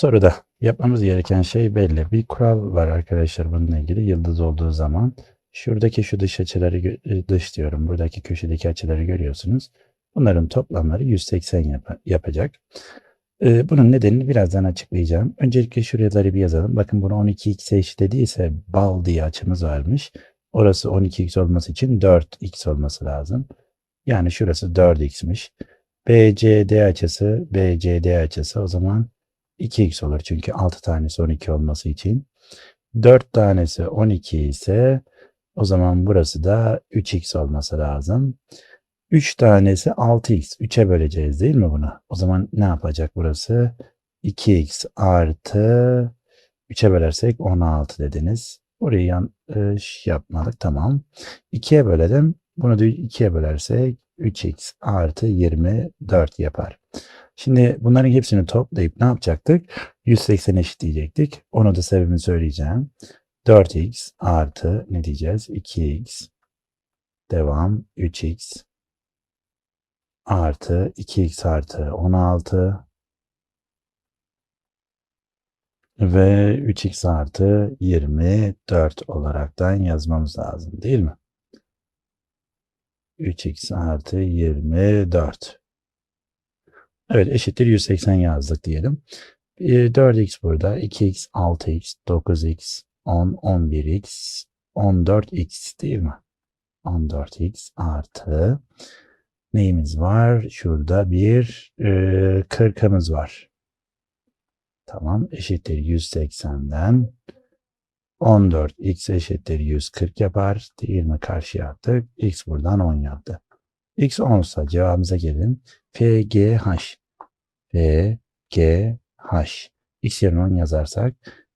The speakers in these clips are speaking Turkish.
Soruda yapmamız gereken şey belli. Bir kural var arkadaşlar bununla ilgili. Yıldız olduğu zaman şuradaki şu dış açıları e, dış diyorum. Buradaki köşedeki açıları görüyorsunuz. Bunların toplamları 180 yap- yapacak. Eee, bunun nedenini birazdan açıklayacağım. Öncelikle şuraları bir yazalım. Bakın bunu 12x eşitlediğiyse bal diye açımız varmış. Orası 12x olması için 4x olması lazım. Yani şurası 4x'miş. BCD açısı, BCD açısı o zaman 2x olur. Çünkü 6 tanesi 12 olması için. 4 tanesi 12 ise o zaman burası da 3x olması lazım. 3 tanesi 6x. 3'e böleceğiz değil mi bunu? O zaman ne yapacak burası? 2x artı 3'e bölersek 16 dediniz. Burayı yanlış yapmadık. Tamam. 2'ye bölelim. Bunu da 2'ye bölersek 3x artı 24 yapar. Şimdi bunların hepsini toplayıp ne yapacaktık? 180 eşitleyecektik. Onu da sebebini söyleyeceğim. 4x artı ne diyeceğiz? 2x devam 3x artı 2x artı 16 ve 3x artı 24 olaraktan yazmamız lazım değil mi? 3x artı 24. Evet eşittir 180 yazdık diyelim. Ee, 4x burada, 2x, 6x, 9x, 10, 11x, 14x değil mi? 14x artı neyimiz var? Şurada bir e, 40'ımız var. Tamam eşittir 180'den 14 eşittir 140 yapar. Değil mi? Karşıya attık. X buradan 10 yaptı. X 10 ise cevabımıza gelin. FGH. FGH. X yerine 10 yazarsak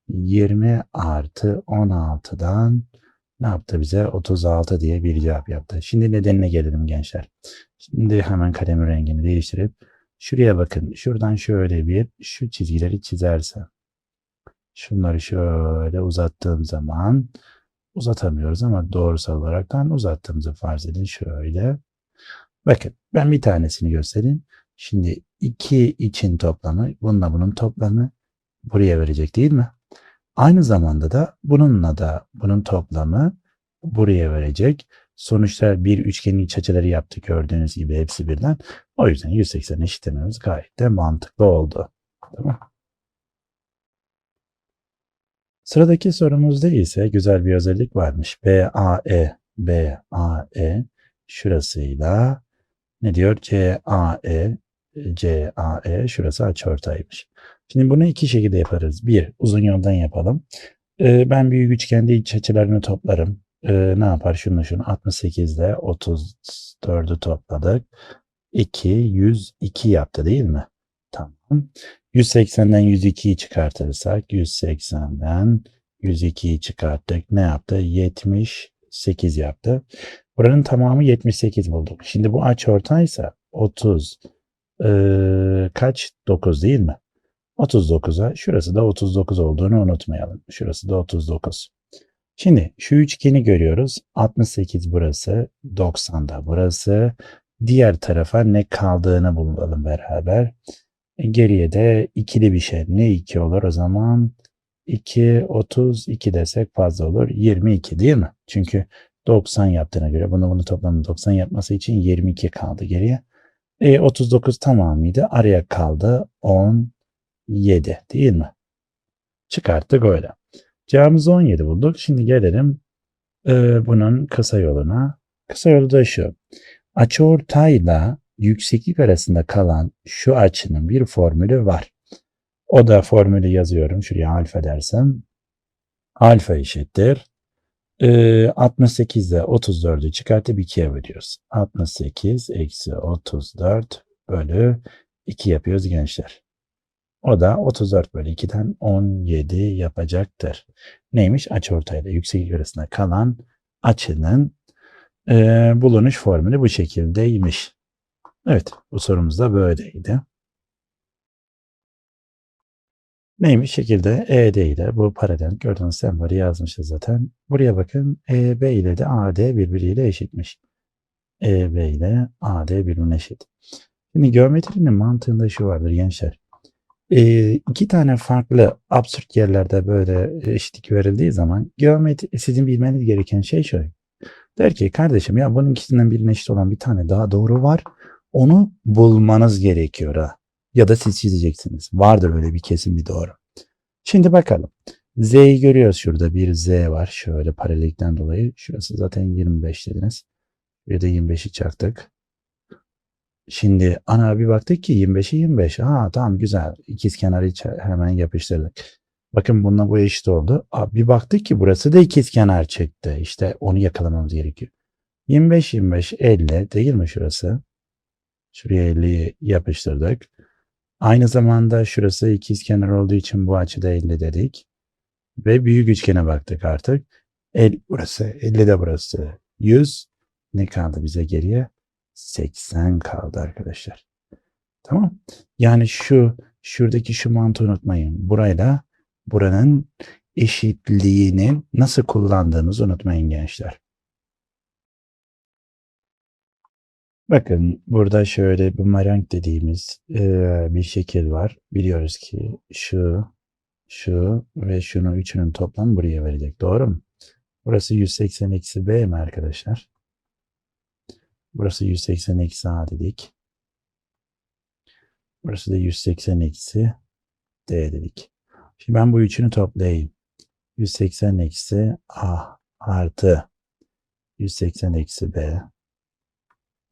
20 artı 16'dan ne yaptı bize? 36 diye bir cevap yaptı. Şimdi nedenine gelelim gençler. Şimdi hemen kalemin rengini değiştirip şuraya bakın. Şuradan şöyle bir şu çizgileri çizersem. Şunları şöyle uzattığım zaman uzatamıyoruz ama doğrusal olaraktan uzattığımızı farz edin şöyle. Bakın ben bir tanesini göstereyim. Şimdi 2 için toplamı bununla bunun toplamı buraya verecek değil mi? Aynı zamanda da bununla da bunun toplamı buraya verecek. Sonuçta bir üçgenin iç açıları yaptık gördüğünüz gibi hepsi birden. O yüzden 180 eşitlememiz gayet de mantıklı oldu. Tamam. Sıradaki sorumuzda ise güzel bir özellik varmış. BAE, BAE şurasıyla ne diyor? CAE, CAE şurası açıortaymış. Şimdi bunu iki şekilde yaparız. Bir, uzun yoldan yapalım. Ee, ben büyük üçgende iç açılarını toplarım. Ee, ne yapar? Şunu şunu 68 ile 34'ü topladık. 2, 102 yaptı değil mi? Tamam. 180'den 102'yi çıkartırsak 180'den 102'yi çıkarttık. Ne yaptı? 78 yaptı. Buranın tamamı 78 bulduk. Şimdi bu açıortaysa 30 ee, kaç? 9 değil mi? 39'a şurası da 39 olduğunu unutmayalım. Şurası da 39. Şimdi şu üçgeni görüyoruz. 68 burası, 90 da burası. Diğer tarafa ne kaldığını bulalım beraber. E, Geriye de ikili bir şey. Ne 2 olur o zaman? 2, 32 desek fazla olur. 22 değil mi? Çünkü 90 yaptığına göre bunu bunu toplamda 90 yapması için 22 kaldı geriye. E, 39 tamamıydı. Araya kaldı 17 değil mi? Çıkarttık öyle. Cevabımızı 17 bulduk. Şimdi gelelim e, bunun kısa yoluna. Kısa yolu da şu. Açıortayla yükseklik arasında kalan şu açının bir formülü var. O da formülü yazıyorum. Şuraya alfa dersem. Alfa eşittir. Ee, 68 ile 34'ü çıkartıp 2'ye bölüyoruz. 68 eksi 34 bölü 2 yapıyoruz gençler. O da 34 bölü 2'den 17 yapacaktır. Neymiş? Açıortayla yükseklik arasında kalan açının e, bulunuş formülü bu şekildeymiş. Evet, bu sorumuz da böyleydi. Neymiş? Şekilde ED ile bu paralel gördüğünüz sembolü yazmışız zaten. Buraya bakın EB ile de AD birbiriyle eşitmiş. EB ile AD birbirine eşit. Şimdi geometrinin mantığında şu vardır gençler. e, iki tane farklı absürt yerlerde böyle eşitlik verildiği zaman geometri sizin bilmeniz gereken şey şu. Der ki kardeşim ya bunun ikisinden birine eşit olan bir tane daha doğru var. Onu bulmanız gerekiyor ha. Ya da siz çizeceksiniz. Vardır öyle bir kesin bir doğru. Şimdi bakalım. Z'yi görüyoruz şurada. Bir Z var. Şöyle paralellikten dolayı. Şurası zaten 25 dediniz. Bir de 25'i çaktık. Şimdi ana bir baktık ki 25'i 25. Ha tamam güzel. İkiz kenarı hemen yapıştırdık. Bakın bununla bu eşit oldu. Bir baktık ki burası da ikiz kenar çıktı. İşte onu yakalamamız gerekiyor. 25 25 50 değil mi şurası? Şuraya 50'yi yapıştırdık. Aynı zamanda şurası ikiz kenar olduğu için bu açıda 50 dedik. Ve büyük üçgene baktık artık. El burası, 50 de burası. 100 ne kaldı bize geriye? 80 kaldı arkadaşlar. Tamam. Yani şu şuradaki şu mantığı unutmayın. Burayla buranın eşitliğini nasıl kullandığımızı unutmayın gençler. Bakın burada şöyle bumerang dediğimiz eee, bir şekil var. Biliyoruz ki şu, şu ve şunu üçünün toplamı buraya verecek. Doğru mu? Burası 180 eksi b mi arkadaşlar? Burası 180 eksi a dedik. Burası da 180 eksi d dedik. Şimdi ben bu üçünü toplayayım. 180 eksi a artı 180 eksi b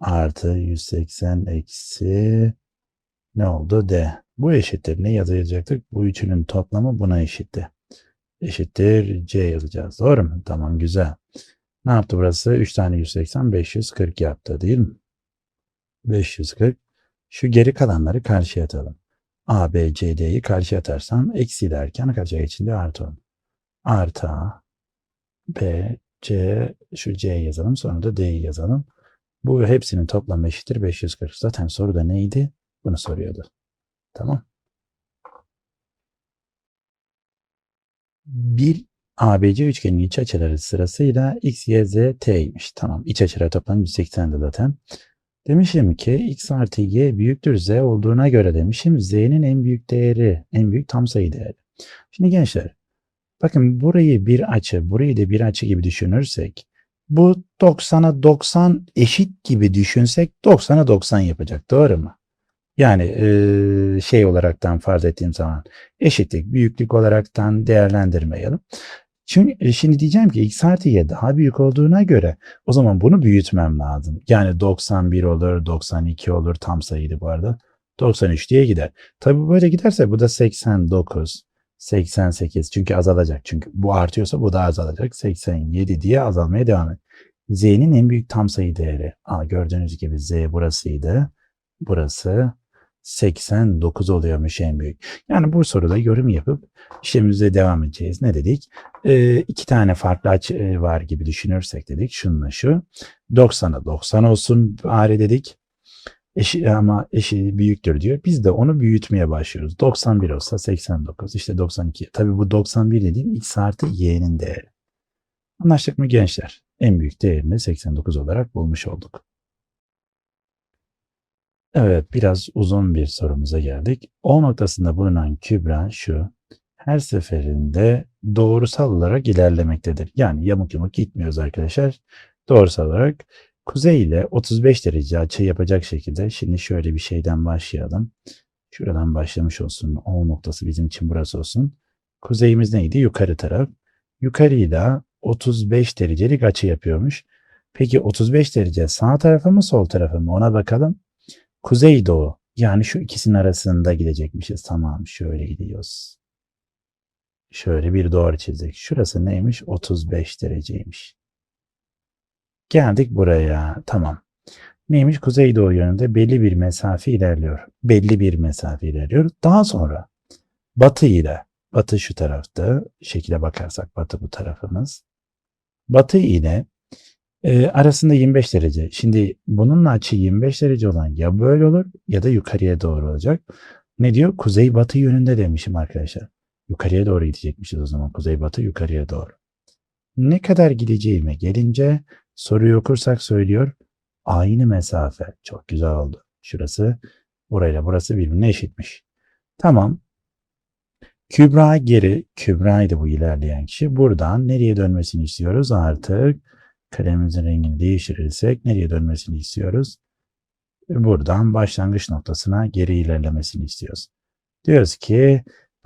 artı 180 eksi ne oldu? D. Bu eşittir. Ne yazacaktık? Bu üçünün toplamı buna eşitti. Eşittir C yazacağız. Doğru mu? Tamam güzel. Ne yaptı burası? 3 tane 180 540 yaptı değil mi? 540. Şu geri kalanları karşıya atalım. A, B, C, D'yi karşıya atarsam eksi derken karşıya geçince artı olur. Artı A, B, C, şu C yazalım sonra da D'yi yazalım. Bu hepsinin toplamı eşittir 540. Zaten soruda neydi? Bunu soruyordu. Tamam. Bir ABC üçgenin iç açıları sırasıyla x, y, z, t'ymiş. Tamam. İç açıları toplam 180'di zaten. Demişim ki x artı y büyüktür z olduğuna göre demişim z'nin en büyük değeri, en büyük tam sayı değeri. Şimdi gençler bakın burayı bir açı, burayı da bir açı gibi düşünürsek bu 90'a 90 eşit gibi düşünsek 90'a 90 yapacak. Doğru mu? Yani eee, şey olaraktan farz ettiğim zaman eşitlik, büyüklük olaraktan değerlendirmeyelim. Çünkü e, şimdi diyeceğim ki x artı y daha büyük olduğuna göre o zaman bunu büyütmem lazım. Yani 91 olur, 92 olur tam sayıydı bu arada. 93 diye gider. Tabii böyle giderse bu da 89, 88 çünkü azalacak. Çünkü bu artıyorsa bu da azalacak. 87 diye azalmaya devam et. Z'nin en büyük tam sayı değeri. Aa, gördüğünüz gibi Z burasıydı. Burası 89 oluyormuş en büyük. Yani bu soruda yorum yapıp işlemimize devam edeceğiz. Ne dedik? Ee, iki tane farklı açı e, var gibi düşünürsek dedik. Şununla şu. 90'a 90 olsun bari dedik. Eşi, ama eşi büyüktür diyor. Biz de onu büyütmeye başlıyoruz. 91 olsa 89 işte 92. Tabii bu 91 dediğim x artı y'nin değeri. Anlaştık mı gençler? En büyük değerini 89 olarak bulmuş olduk. Evet biraz uzun bir sorumuza geldik. O noktasında bulunan kübra şu. Her seferinde doğrusal olarak ilerlemektedir. Yani yamuk yamuk gitmiyoruz arkadaşlar. Doğrusal olarak kuzey ile 35 derece açı yapacak şekilde şimdi şöyle bir şeyden başlayalım. Şuradan başlamış olsun. O noktası bizim için burası olsun. Kuzeyimiz neydi? Yukarı taraf. Yukarıyla 35 derecelik açı yapıyormuş. Peki 35 derece sağ tarafa mı sol tarafa mı ona bakalım. Kuzeydoğu yani şu ikisinin arasında gidecekmişiz. Tamam şöyle gidiyoruz. Şöyle bir doğru çizdik. Şurası neymiş? 35 dereceymiş. Geldik buraya. Tamam. Neymiş? Kuzeydoğu yönünde belli bir mesafe ilerliyor. Belli bir mesafe ilerliyor. Daha sonra batı ile batı şu tarafta şekile bakarsak batı bu tarafımız. Batı ile e, arasında 25 derece. Şimdi bununla açı 25 derece olan ya böyle olur ya da yukarıya doğru olacak. Ne diyor? Kuzey batı yönünde demişim arkadaşlar. Yukarıya doğru gidecekmişiz o zaman. Kuzey batı yukarıya doğru. Ne kadar gideceğime gelince soruyu okursak söylüyor. Aynı mesafe. Çok güzel oldu. Şurası burayla burası birbirine eşitmiş. Tamam. Kübra geri, Kübra'ydı bu ilerleyen kişi. Buradan nereye dönmesini istiyoruz? Artık kalemimizin rengini değiştirirsek nereye dönmesini istiyoruz? Buradan başlangıç noktasına geri ilerlemesini istiyoruz. Diyoruz ki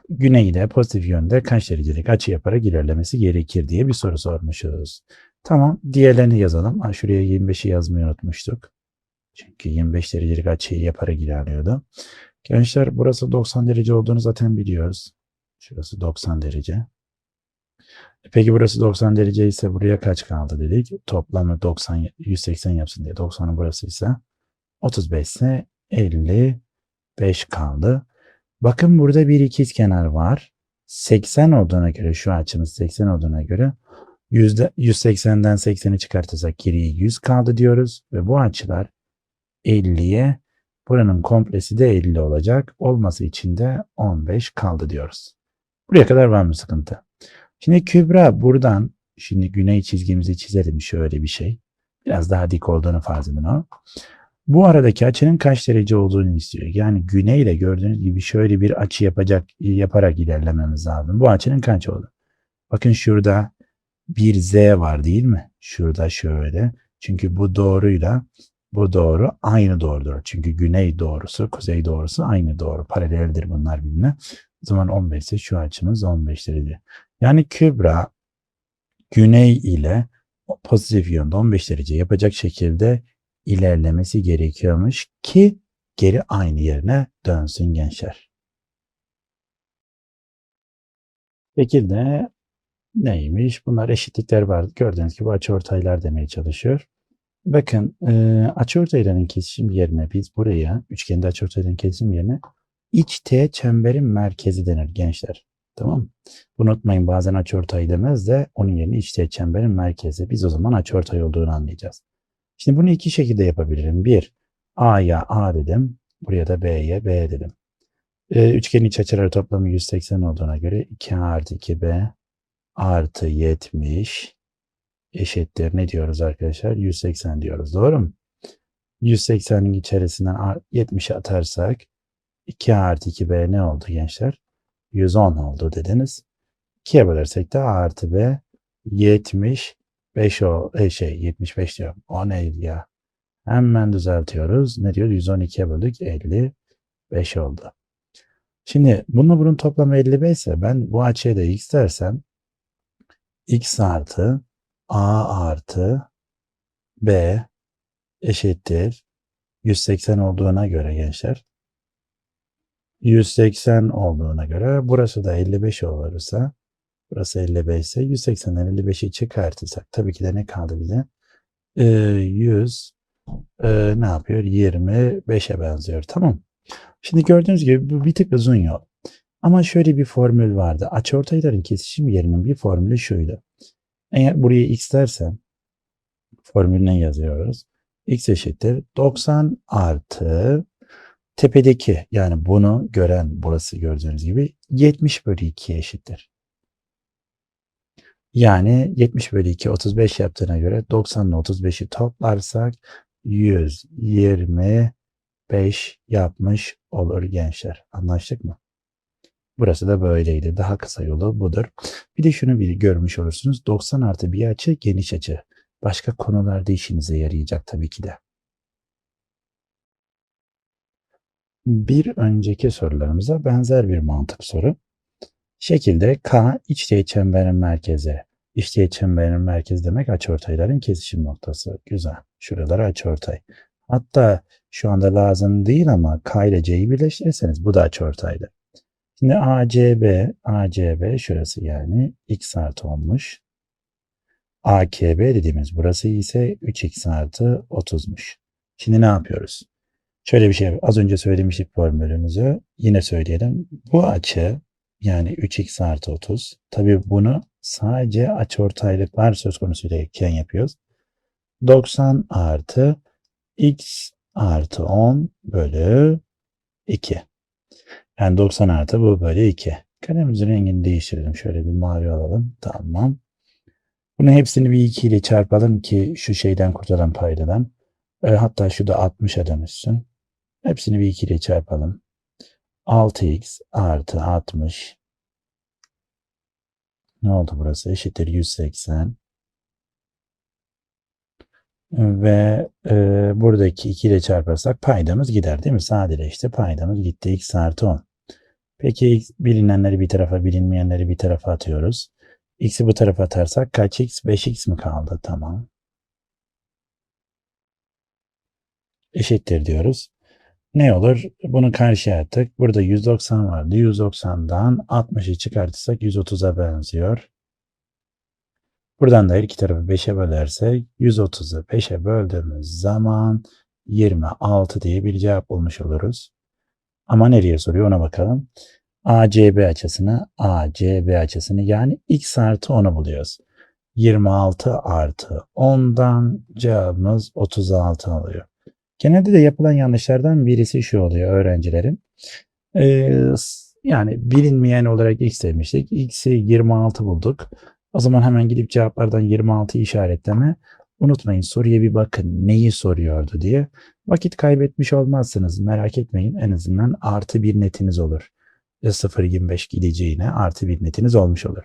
güneyde pozitif yönde kaç derecelik açı yaparak ilerlemesi gerekir diye bir soru sormuşuz. Tamam diğerlerini yazalım. Ha, şuraya 25'i yazmayı unutmuştuk. Çünkü 25 derecelik açıyı yaparak ilerliyordu. Gençler burası 90 derece olduğunu zaten biliyoruz. Şurası 90 derece. E Peki burası 90 derece ise buraya kaç kaldı dedik. Toplamı 90, 180 yapsın diye 90'ın burası ise 35 ise 55 kaldı. Bakın burada bir ikiz kenar var. 80 olduğuna göre şu açımız 80 olduğuna göre 180'den 80'i çıkartırsak geriye 100 kaldı diyoruz ve bu açılar 50'ye buranın komplesi de 50 olacak. Olması için de 15 kaldı diyoruz. Buraya kadar var mı sıkıntı? Şimdi Kübra buradan şimdi güney çizgimizi çizelim şöyle bir şey. Biraz daha dik olduğunu farz edin o. Bu aradaki açının kaç derece olduğunu istiyor. Yani güneyle gördüğünüz gibi şöyle bir açı yapacak yaparak ilerlememiz lazım. Bu açının kaç oldu? Bakın şurada bir z var değil mi? Şurada şöyle. Çünkü bu doğruyla bu doğru aynı doğrudur. Çünkü güney doğrusu, kuzey doğrusu aynı doğru. Paraleldir bunlar birbirine. O zaman 15 ise şu açımız 15 derece. Yani Kübra güney ile pozitif yönde 15 derece yapacak şekilde ilerlemesi gerekiyormuş ki geri aynı yerine dönsün gençler. Şekilde neymiş? Bunlar eşitlikler var. Gördüğünüz gibi açıortaylar demeye çalışıyor. Bakın e, açıortayların kesişim yerine biz buraya üçgende açıortayların kesişim yerine iç T çemberin merkezi denir gençler. Tamam mı? Unutmayın bazen açıortay demez de onun yerine iç T çemberin merkezi. Biz o zaman açıortay olduğunu anlayacağız. Şimdi bunu iki şekilde yapabilirim. Bir, A'ya A dedim. Buraya da B'ye B dedim. Ee, üçgenin iç açıları toplamı 180 olduğuna göre 2A artı 2B artı 70 eşittir. Ne diyoruz arkadaşlar? 180 diyoruz. Doğru mu? 180'in içerisinden 70'i atarsak 2A artı 2B ne oldu gençler? 110 oldu dediniz. 2'ye bölersek de artı B 70 5 o e, şey 75 diyorum. O neydi ya? Hemen düzeltiyoruz. Ne diyor? 112'ye böldük 55 oldu. Şimdi bununla bunun toplamı 55 ise ben bu açıya da x dersem x artı a artı b eşittir 180 olduğuna göre gençler 180 olduğuna göre burası da 55 olursa Burası 55 ise 180'den 55'i çıkartırsak tabii ki de ne kaldı bize? Ee, 100 e, ne yapıyor? 25'e benziyor. Tamam. Şimdi gördüğünüz gibi bu bir tık uzun yol. Ama şöyle bir formül vardı. Açıortayların kesişim yerinin bir formülü şuydu. Eğer buraya x dersem formülüne yazıyoruz. x eşittir 90 artı tepedeki yani bunu gören burası gördüğünüz gibi 70 bölü 2 eşittir. Yani 70 bölü 2 35 yaptığına göre 90 ile 35'i toplarsak 125 yapmış olur gençler. Anlaştık mı? Burası da böyleydi. Daha kısa yolu budur. Bir de şunu bir görmüş olursunuz. 90 artı bir açı geniş açı. Başka konularda işinize yarayacak tabii ki de. Bir önceki sorularımıza benzer bir mantık soru şekilde K içteği çemberin merkezi. İçteği çemberin merkezi demek açıortayların kesişim noktası. Güzel. Şuralar açıortay. Hatta şu anda lazım değil ama K ile C'yi birleştirirseniz bu da açıortaydı. Şimdi ACB, ACB şurası yani x artı olmuş. AKB dediğimiz burası ise 3x artı 30'muş. Şimdi ne yapıyoruz? Şöyle bir şey az önce söylemiştik formülümüzü. Yine söyleyelim. Bu açı yani 3x artı 30. Tabii bunu sadece açıortaylıklar söz konusu iken yapıyoruz. 90 artı x artı 10 bölü 2. Yani 90 artı bu bölü 2. Kalemimizin rengini değiştirelim. Şöyle bir mavi alalım. Tamam. Bunu hepsini bir 2 ile çarpalım ki şu şeyden kurtulalım paydadan. E, hatta şu da 60'a dönüşsün. Hepsini bir 2 ile çarpalım. 6x artı 60 Ne oldu burası? Eşittir 180. Ve e, buradaki 2 ile çarparsak paydamız gider değil mi? Sadeleşti. Paydamız gitti. X artı 10. Peki bilinenleri bir tarafa, bilinmeyenleri bir tarafa atıyoruz. X'i bu tarafa atarsak kaç x? 5x mi kaldı? Tamam. Eşittir diyoruz. Ne olur? Bunu karşıya attık. Burada 190 vardı. 190'dan 60'ı çıkartırsak 130'a benziyor. Buradan da her iki tarafı 5'e bölersek 130'u 5'e böldüğümüz zaman 26 diye bir cevap bulmuş oluruz. Ama nereye soruyor ona bakalım. ACB açısını, ACB açısını yani x artı 10'u buluyoruz. 26 artı 10'dan cevabımız 36 oluyor. Genelde de yapılan yanlışlardan birisi şu oluyor öğrencilerin. Ee, yani bilinmeyen olarak x demiştik. X'i 26 bulduk. O zaman hemen gidip cevaplardan 26 işaretleme. Unutmayın soruya bir bakın neyi soruyordu diye. Vakit kaybetmiş olmazsınız merak etmeyin en azından artı bir netiniz olur. 0.25 gideceğine artı bir netiniz olmuş olur.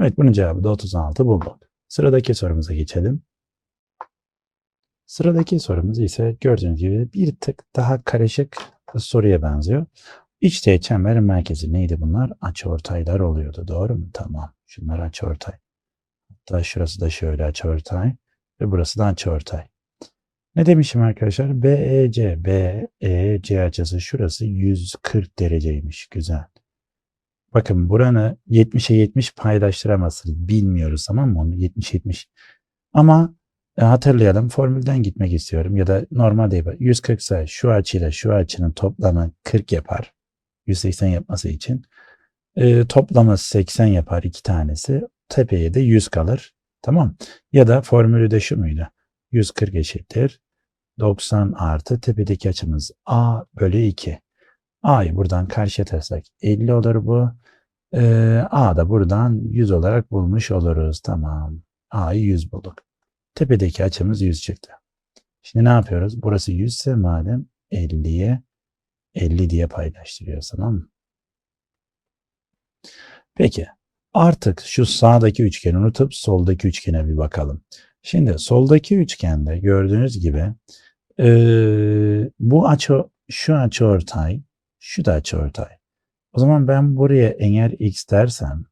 Evet bunun cevabı da 36 bulduk. Sıradaki sorumuza geçelim. Sıradaki sorumuz ise gördüğünüz gibi bir tık daha karışık soruya benziyor. İç çemberin merkezi neydi bunlar? Açıortaylar oluyordu. Doğru mu? Tamam. Şunlar açıortay. Hatta şurası da şöyle açıortay ve burası da açıortay. Ne demişim arkadaşlar? BEC, BEC açısı şurası 140 dereceymiş. Güzel. Bakın buranı 70'e 70 paylaştıramazsınız. Bilmiyoruz tamam mı onu? 70-70. Ama e, hatırlayalım. Formülden gitmek istiyorum. Ya da normal değil. 140 ise şu açıyla şu açının toplamı 40 yapar. 180 yapması için. E, toplamı 80 yapar iki tanesi. Tepeye de 100 kalır. Tamam. Ya da formülü de şu muydu? 140 eşittir. 90 artı tepedeki açımız A bölü 2. A'yı buradan karşıya atarsak 50 olur bu. Ee, A da buradan 100 olarak bulmuş oluruz. Tamam. A'yı 100 bulduk. Tepedeki açımız 100 çıktı. Şimdi ne yapıyoruz? Burası 100 ise madem 50'ye 50 diye paylaştırıyoruz tamam mı? Peki artık şu sağdaki üçgeni unutup soldaki üçgene bir bakalım. Şimdi soldaki üçgende gördüğünüz gibi e, bu açı şu açı ortay şu da açı ortay. O zaman ben buraya eğer x dersem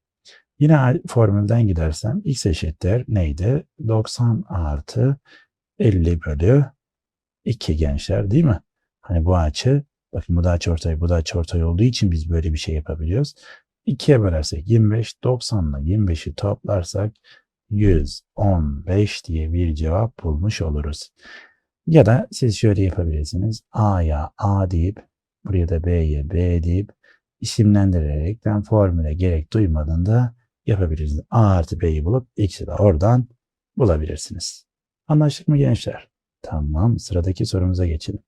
yine formülden gidersem x eşittir neydi? 90 artı 50 bölü 2 gençler değil mi? Hani bu açı bakın bu da açı ortay bu da açı ortay olduğu için biz böyle bir şey yapabiliyoruz. 2'ye bölersek 25 90 ile 25'i toplarsak 115 diye bir cevap bulmuş oluruz. Ya da siz şöyle yapabilirsiniz. A'ya A deyip buraya da B'ye B deyip isimlendirerekten formüle gerek duymadığında yapabilirsiniz. A artı B'yi bulup X'i de oradan bulabilirsiniz. Anlaştık mı gençler? Tamam sıradaki sorumuza geçelim.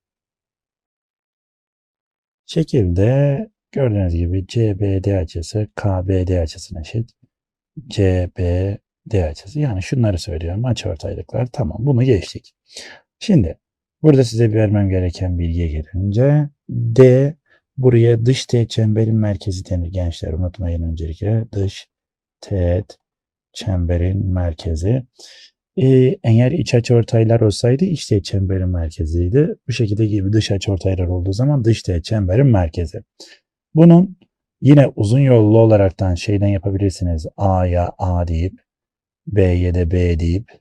Şekilde gördüğünüz gibi CBD açısı KBD açısına eşit. CBD açısı yani şunları söylüyorum açıortaylıklar tamam bunu geçtik. Şimdi burada size vermem gereken bilgiye gelince D buraya dış teğet çemberin merkezi denir gençler unutmayın öncelikle dış teğet çemberin merkezi. Ee, eğer iç açıortaylar olsaydı iç teğet çemberin merkeziydi. Bu şekilde gibi dış açıortaylar olduğu zaman dış teğet çemberin merkezi. Bunun yine uzun yollu olaraktan şeyden yapabilirsiniz. A'ya A deyip B'ye de B deyip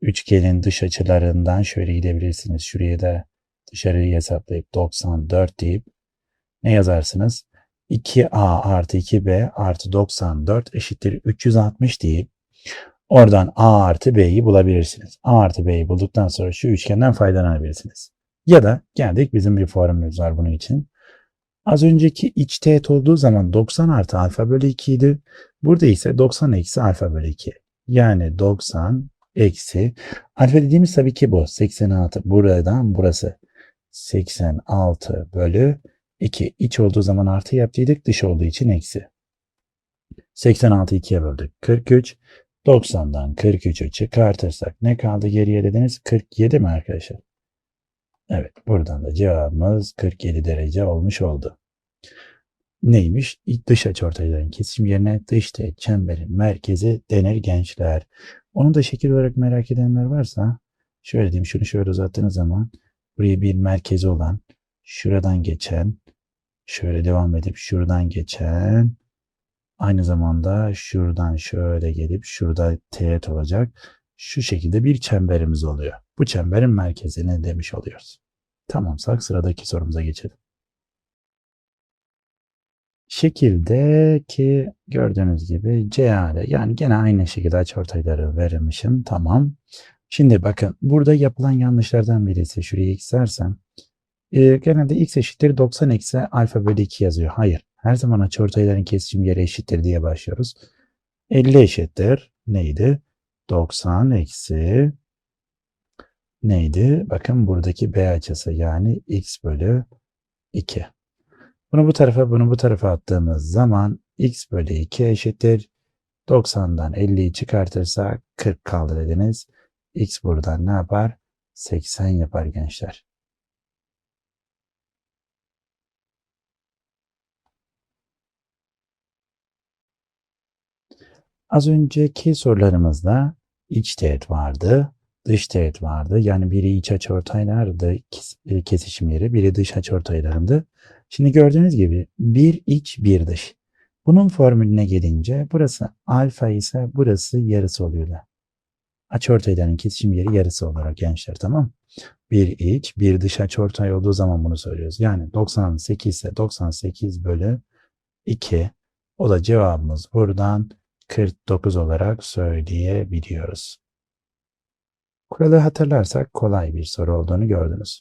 üçgenin dış açılarından şöyle gidebilirsiniz. Şuraya da dışarıyı hesaplayıp 94 deyip ne yazarsınız? 2A artı 2B artı 94 eşittir 360 deyip oradan A artı B'yi bulabilirsiniz. A artı B'yi bulduktan sonra şu üçgenden faydalanabilirsiniz. Ya da geldik bizim bir formülümüz var bunun için. Az önceki iç teğet olduğu zaman 90 artı alfa bölü 2 idi. Burada ise 90 eksi alfa bölü 2. Yani 90 eksi alfa dediğimiz tabii ki bu. 86 buradan burası. 86 bölü 2. İç olduğu zaman artı yaptıydık. Dış olduğu için eksi. 86 2'ye böldük. 43. 90'dan 43'ü çıkartırsak ne kaldı geriye dediniz? 47 mi arkadaşlar? Evet buradan da cevabımız 47 derece olmuş oldu. neymiş? Dış açıortayların kesişim yerine dış çemberin merkezi denir gençler. Onu da şekil olarak merak edenler varsa şöyle diyeyim şunu şöyle uzattığınız zaman buraya bir merkezi olan şuradan geçen şöyle devam edip şuradan geçen aynı zamanda şuradan şöyle gelip şurada teğet olacak. Şu şekilde bir çemberimiz oluyor. Bu çemberin merkezini demiş oluyoruz. Tamamsak sıradaki sorumuza geçelim. Şekilde ki gördüğünüz gibi CAD yani gene aynı şekilde açıortayları vermişim. Tamam. Şimdi bakın burada yapılan yanlışlardan birisi şuraya x dersem e, genelde x eşittir 90 eksi alfa bölü 2 yazıyor. Hayır. Her zaman açıortayların kesişim yeri eşittir diye başlıyoruz. 50 eşittir. Neydi? 90 eksi neydi? Bakın buradaki B açısı yani x bölü 2. Bunu bu tarafa bunu bu tarafa attığımız zaman x bölü 2 eşittir. 90'dan 50'yi çıkartırsak 40 kaldı dediniz. x buradan ne yapar? 80 yapar gençler. Az önceki sorularımızda iç teğet vardı, dış teğet vardı. Yani biri iç açıortaylardı e, kesişim yeri, biri dış açıortaylarındı. Şimdi gördüğünüz gibi bir iç bir dış. Bunun formülüne gelince burası alfa ise burası yarısı oluyor. Açıortayların kesişim yeri yarısı olarak gençler tamam Bir iç bir dış açıortay olduğu zaman bunu söylüyoruz. Yani 98 ise 98 bölü 2. O da cevabımız buradan 49 olarak söyleyebiliyoruz. Kuralı hatırlarsak kolay bir soru olduğunu gördünüz.